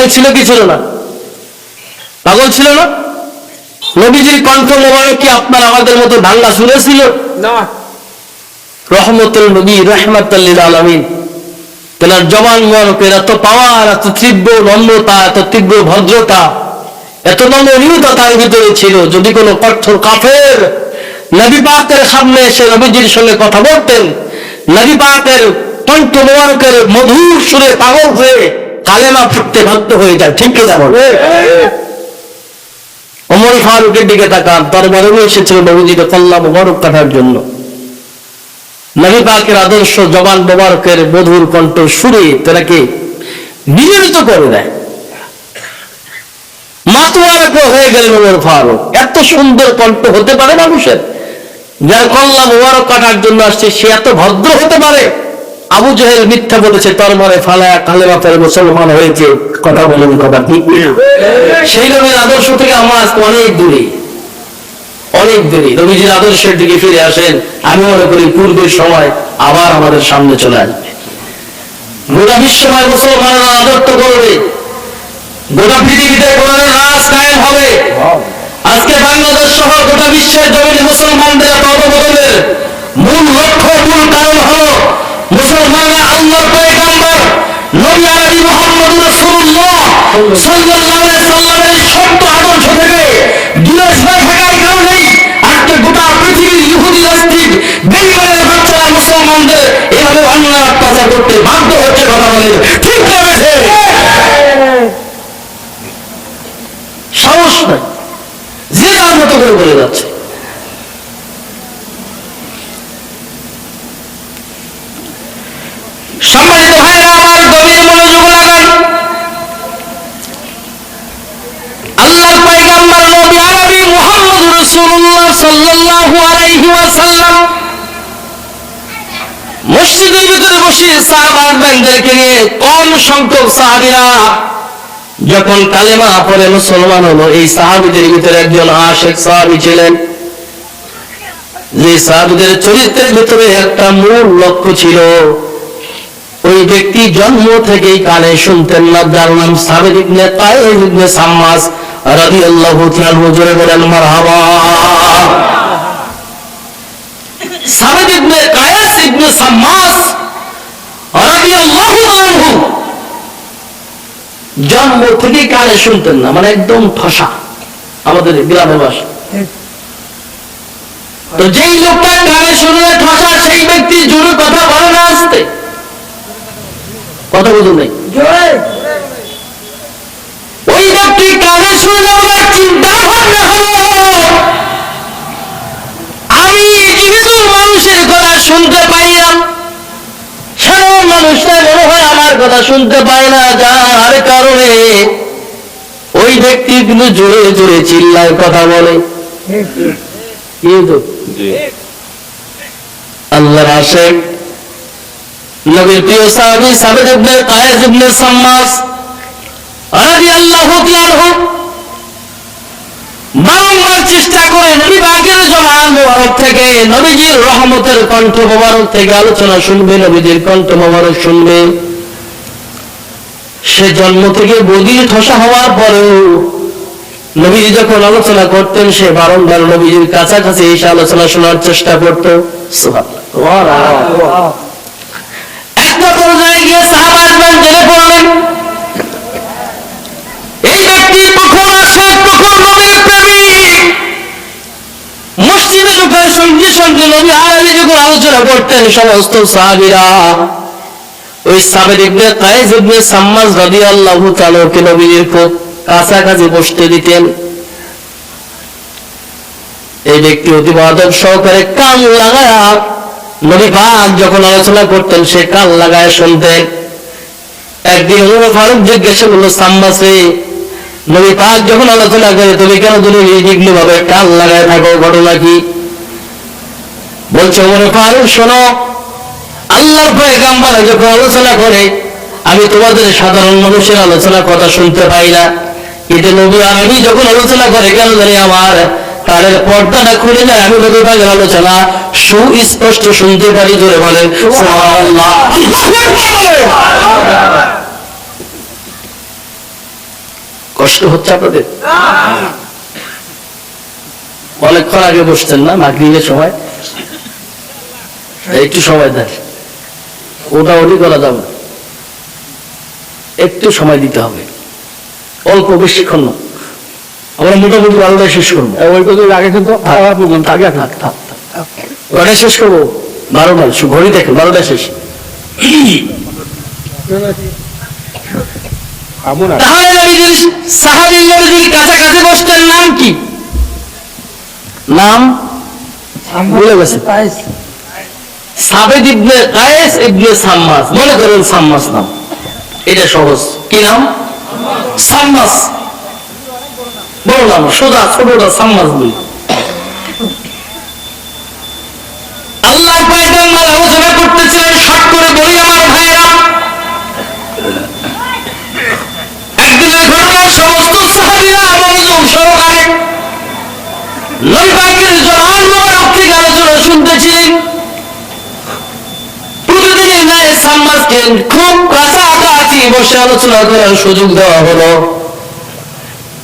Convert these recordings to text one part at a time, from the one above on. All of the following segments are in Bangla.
পাগল ছিল কি ছিল না? পাগল ছিল না? নবীজির কণ্ঠ মোবারক কি আপনার আমাদের মতো ভাঙ্গা শুনেছিল? না। রহমতুল নবী রহমাতাল্লিল আলমিন। তেনার জবান এত পাওয়ার এত তীব্র নম্রতা এত তীব্র ভদ্রতা এত তার ভিতরে ছিল। যদি কোনো কঠোর কাফের নবী পাকের সামনে এসে নবীজির সঙ্গে কথা বলতেন নবী পাকের কণ্ঠ মোবারকের মধুর সুরে পাগল হয়ে কালেমা ফুটতে বাধ্য হয়ে যায় ঠিক কিনা বলে? অমর ফারুকের দিকে তাকান তার দরবারেও এসেছিল নবীজিকে কল্লা মোবারক কাটার জন্য। নবী পাকের আদর্শ জবান মোবারকের মধুর কণ্ঠ সুরে তারাকে বিজড়িত করে দেয়। মাতোয়ারক হয়ে গেলেন ওমর ফারুক। এত সুন্দর কণ্ঠ হতে পারে মানুষের? যার কল্লা মোবারক কাটার জন্য আসছে সে এত ভদ্র হতে পারে? আবু জাহেল মিথ্যা বলেছে, তোর মনে ফালায়া কালেমা পরে মুসলমান হয়েছে কথা বলেন কথা ঠিক। সেই নবীর আদর্শ থেকে আমরা অনেক দূরে অনেক দূরে। নবীজির আদর্শের দিকে ফিরে আসেন, আমি মনে করি পূর্বের সময় আবার আমাদের সামনে চলে আসবে। গোটা বিশ্বময় মুসলমানরা আদর্শ করবে। গোটা পৃথিবীতে কোরআনের রাজ কায়েম হবে। আজকে বাংলাদেশ সহ গোটা বিশ্বের জমিনে মুসলমানদের পদবদলের মূল লক্ষ্য, মূল কারণ হলো মুসলমানরা আল্লাহর পয়গম্বর নবী আরবি মুহাম্মদ রাসূলুল্লাহ সাল্লাল্লাহু আলাইহি সাল্লামের সত্য আদর্শ থেকে দূরে সরে থাকার কারণেই আজকে গোটা পৃথিবীর ইহুদি রাষ্ট্রিক বেইমানের বাচ্চারা মুসলমানদের এভাবে অন্যায় অত্যাচার করতে বাধ্য হচ্ছে কথা বলে। ঠিক করেছে সাহস নাই। যে মতো করে বলে যাচ্ছে। সম্মানিত ভাইরা, আমার গভীর মনোযোগ লাগান আল্লাহর পয়গম্বর নবী আরবি মুহাম্মদ রাসূলুল্লাহ সাল্লাল্লাহু আলাইহি ওয়াসাল্লাম মসজিদের ভিতরে বসে সাহাবাদেরকে নিয়ে কম সংখ্যক সাহাবীরা যখন কালেমা পরে মুসলমান হলো, এই সাহাবিদের ভিতরে একজন আশেক সাহাবি ছিলেন। যে সাহাবিদের চরিত্রের ভিতরে একটা মূল লক্ষ্য ছিল ওই ব্যক্তি জন্ম থেকেই কানে শুনতেন না যার নাম সাবির ইবনে তাইব ইবনে সাম্মাস রাদিয়াল্লাহু তাআলা হুজুরে বলেন, মারহাবা। ইবনে কায়াস ইবনে সাম্মাস রাদিয়াল্লাহু আনহু, জন্ম থেকেই কানে শুনতেন না মানে একদম ঠসা আমাদের গ্রামের ভাষা তো যেই লোকটা কানে শুনলে ঠসা, সেই ব্যক্তি জোরে কথা বলে না আসতে। কথা বুঝুন নেই। ওই ব্যক্তি কানে চিন্তা ভাবনা হলো আমি জীবিত মানুষের কথা শুনতে পাই না। সাধারণ মানুষরা মনে হয় আমার কথা শুনতে পায় না। যার কারণে ওই ব্যক্তি কিন্তু জোরে জোরে চিল্লায় কথা বলে। কি তো আল্লাহর আশেক সাহাবী কণ্ঠ মোবারক থেকে আলোচনা শুনবে, নবীজির কণ্ঠ মোবারক শুনবে। সে জন্ম থেকে বদির ঠসা হওয়ার পরেও নবীজি যখন আলোচনা করতেন, সে বারংবার নবীজির কাছাকাছি এসে আলোচনা শোনার চেষ্টা করত। একটা পর্যায়ে গিয়ে সাহাবাজমান জেনে পড়লেন। এই ব্যক্তি কখন আসে কখন নবীর প্রেমিক মসজিদে ঢোকার সঙ্গে সঙ্গে নবী আলামী যখন আলোচনা করতেন, সমস্ত সাহাবীরা। ওই সাবের ইবনে কায়েস ইবনে সাম্মাস রাদিয়াল্লাহু তাআলা কে নবীর কাছাকাছি বসতে দিতেন। এই ব্যক্তি অতি মাদক সহকারে কান লাগায়া নবী পাক যখন আলোচনা করতেন, সে কান লাগায় শুনতেন। একদিন উমর ফারুক জিজ্ঞাসা করল সাম্বাসে নবী পাক যখন আলোচনা করে, তুমি কেন তুমি নির্বিঘ্ন ভাবে কান লাগায় থাকো, ঘটনা কি? বলছে উমর ফারুক, শোনো, আল্লাহর পয়গাম্বার যখন আলোচনা করে, আমি তোমাদের সাধারণ মানুষের আলোচনা কথা শুনতে পাই না। কিন্তু নবী আর আমি যখন আলোচনা করে, কেন জানি আমার তাদের পর্দাটা খুলে যায় আমি নবী পাকের আলোচনা সুস্পষ্ট শুনতে পারি, জোরে বলেন কষ্ট হচ্ছে আপনাদের? অনেকক্ষণ আগে বসছেন না, মাগরিবের সময়? একটু সময় দেন। ওটা ওটি করা যাবে একটু সময় দিতে হবে। অল্প বেশিক্ষণ না। আমরা মোটামুটি বারোটায় শেষ করব। ওই কথা আগে কিন্তু থাক। থাক বারোটায় শেষ করব। বারোটা ঘড়ি দেখেন বারোটায় শেষ। তাহলে নবীজির সাহাবী নবীজির কাছাকাছি বসতেন নাম কি? নাম? ভুলে গেছে। সাবেদ ইবনে কায়েস ইবনে সাম্মাস মনে করেন সাম্মাস নাম। এটা সহজ। কি নাম? সাম্মাস বড় নাম সোজা, ছোটটা বলি। আল্লাহ আলোচনা করতেছিলেন শর্ট করে বলি আমার ভাইরা একদিনের ঘটনা সমস্ত সাহাবীরা সহকারে থেকে আলোচনা ন্যায় সাম্মাসকে খুব কাছাকাছি বসে আলোচনা করার সুযোগ দেওয়া হলো।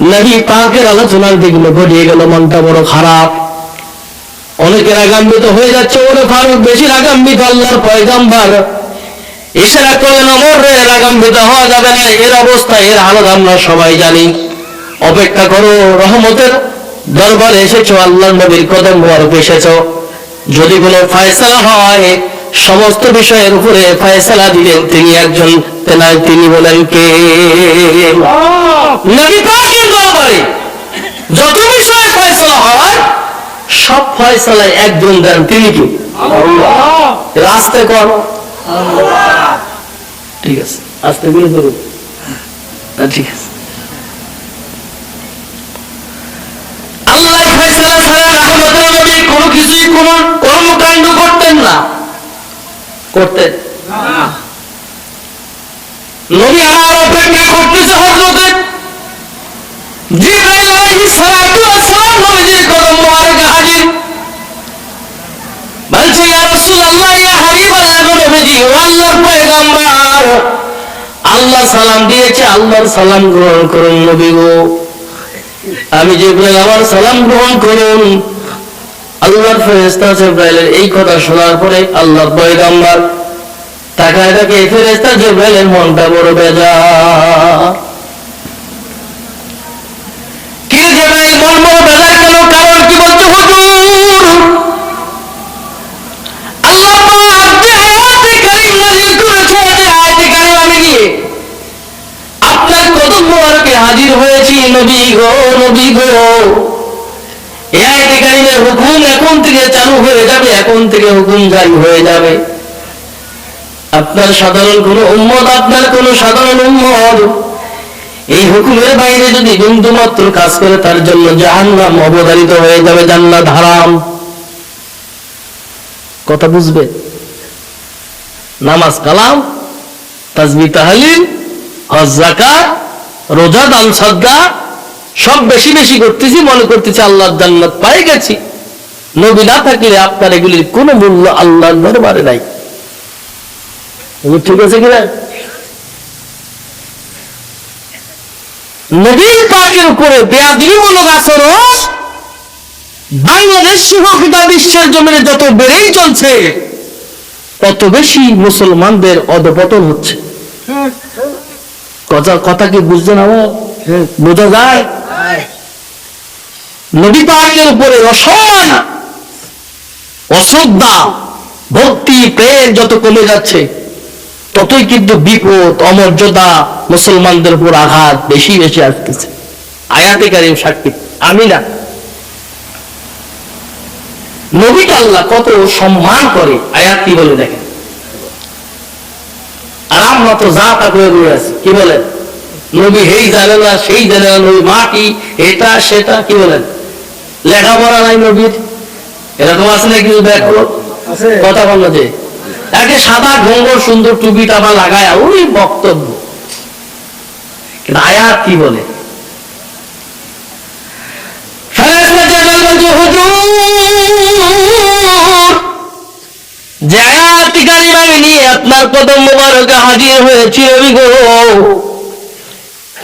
নবী পাকের আলোচনার বিঘ্ন ঘটিয়ে গেল মনটা বড় খারাপ। অনেকে রাগান্বিত হয়ে যাচ্ছে ওরে ফারুক বেশি রাগান্বিত আল্লাহর পয়গাম্বার। ইশারা করলেন অমর রে রাগান্বিত হওয়া যাবে না এর অবস্থা এর হালত আমরা সবাই জানি। অপেক্ষা করো রহমতের দরবারে এসেছ আল্লাহ নবীর কদম মোবারক এসেছ। যদি কোনো ফায়সালা হয় সমস্ত বিষয়ের উপরে ফায়সালা দিলেন তিনি একজন তেনার তিনি বলেন কে? নবী যত বিষয়ে ফয়সালা হয় সব ফয়সালায় একজন দেন। তিনি কি? রাস্তে করো। ঠিক আছে আস্তে করে ধরুন ঠিক আছে। আল্লাহ ফয়সালা ছাড়া রহমতের নবী কোনো কিছুই কোনো কর্মকাণ্ড করতেন না। করতেন। নবী আমার অপেক্ষা করতেছে জিব্রাইল আলাইহিস সালাতু ওয়াস সালাম নবীজির কদম মোবারকে হাজির বলছে, ইয়া রাসূলুল্লাহ, ইয়া হাবিবাল্লাহ নবীজি, ও আল্লাহর পয়গম্বর, আল্লাহ সালাম দিয়েছে, আল্লাহর সালাম গ্রহণ করুন নবী গো। আমি জিব্রাইল, আমার সালাম গ্রহণ করুন। আল্লাহর ফেরেশতা জিব্রাইলের এই কথা শোনার পরে আল্লাহর পয়গম্বর তাকায় তাকে ফেরেশতা জিব্রাইলের মনটা বড় বেজার। যাবে, এখন থেকে হুকুম জারি হয়ে যাবে। আপনার সাধারণ কোন উম্মত, আপনার কোন সাধারণ উম্মত, এই হুকুমের বাইরে যদি বিন্দু মাত্র কাজ করে, তার জন্য জাহান্নাম অবধারিত হয়ে যাবে, জান্নাত হারাম। কথা বুঝবে? নামাজ কালাম, তাজবি তাহলিল, হজ যাকাত, রোজা দান সদ্গা সব বেশি বেশি করতেছি, মনে করতেছি আল্লাহর জান্নাত পাই গেছি। নবী না থাকলে আপনার এগুলির কোনো মূল্য আল্লাহর দরবারে নাই। ঠিক আছে কিনা? নবীর পাকের উপরে বেয়াদিমূলক আচরণ বাংলাদেশ সহ গোটা বিশ্বের জমিনে যত বেড়েই চলছে তত বেশি মুসলমানদের অধপতন হচ্ছে। কথা কথা কি বুঝতে না বোঝা যায়? নবী পাকের উপরে অসম্মান অশ্রদ্ধা ভক্তি, প্রেম যত কমে যাচ্ছে, ততই কিন্তু বিপদ, অমর্যাদা মুসলমানদের উপর আঘাত বেশি বেশি আসতেছে। আয়াতে কারিম সাক্ষী আমি না নবীকে আল্লাহ কত সম্মান করে, আয়াত কি বলে দেখেন? আর আমরা তো যা তা করে রয়ে আছি, কি বলেন? নবী হেই জানে না সেই জানে না নবী মাটি এটা, সেটা, কি বলেন? লেখাপড়া নাই নবীর। এরকম আছে না কিছু দেখো আছে। কথা বলল যে। একে সাদা ঘঙ্গর সুন্দর টুপি টাপা লাগায় ওই বক্তব্য। কিন্তু আয়াত কি বলে? ফেরেশতা জানাল বলছে, "হুজুর, যে নিয়ে আপনার কদম মোবারকে হাজির হয়েছি রবি গো।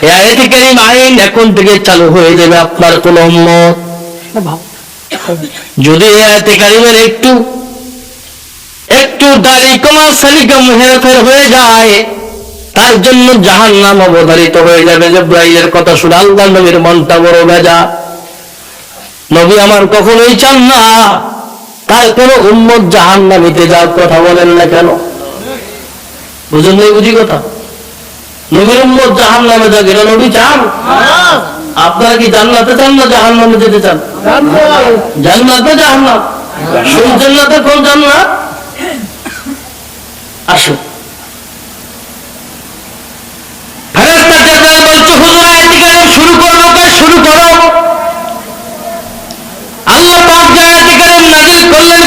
এই আয়াত কারিমা আইন এখন থেকে চালু হয়ে যাবে আপনার কোন উম্মত। যদি এই আয়াতে কারিমের একটু একটু দাড়ি কমা সালিকা হেরফের হয়ে যায়, তার জন্য জাহান নাম অবধারিত হয়ে যাবে। জব্রাইলের কথা শুনে আল্লাহ নবীর মনটা বড় বেজা নবী আমার কখনোই চান না, তার কোন উম্মত জাহান নামিতে যাওয়ার কথা বলেন না কেন? বুঝুন বুঝি কথা? নবীর উম্মত জাহান নামে যাক এটা নবী চান? আপনারা কি জান্নাতে চান না জাহান নামে যেতে চান? জান্নাতে জাহান্নাম। কোন জান্নাতে? কোন জান্নাত আসো শুরু শুরু করো করলেন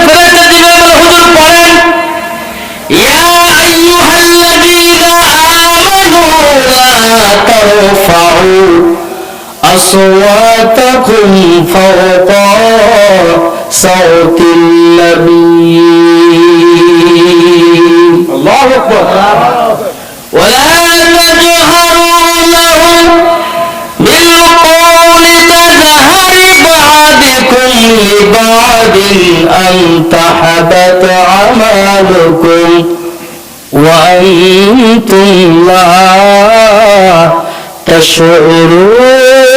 أصواتكم فوق صوت النبي. الله أكبر. ولا تجهروا له بالقول تجهر بعدكم لبعد أن تحبط عملكم وأنتم لا تشعرون.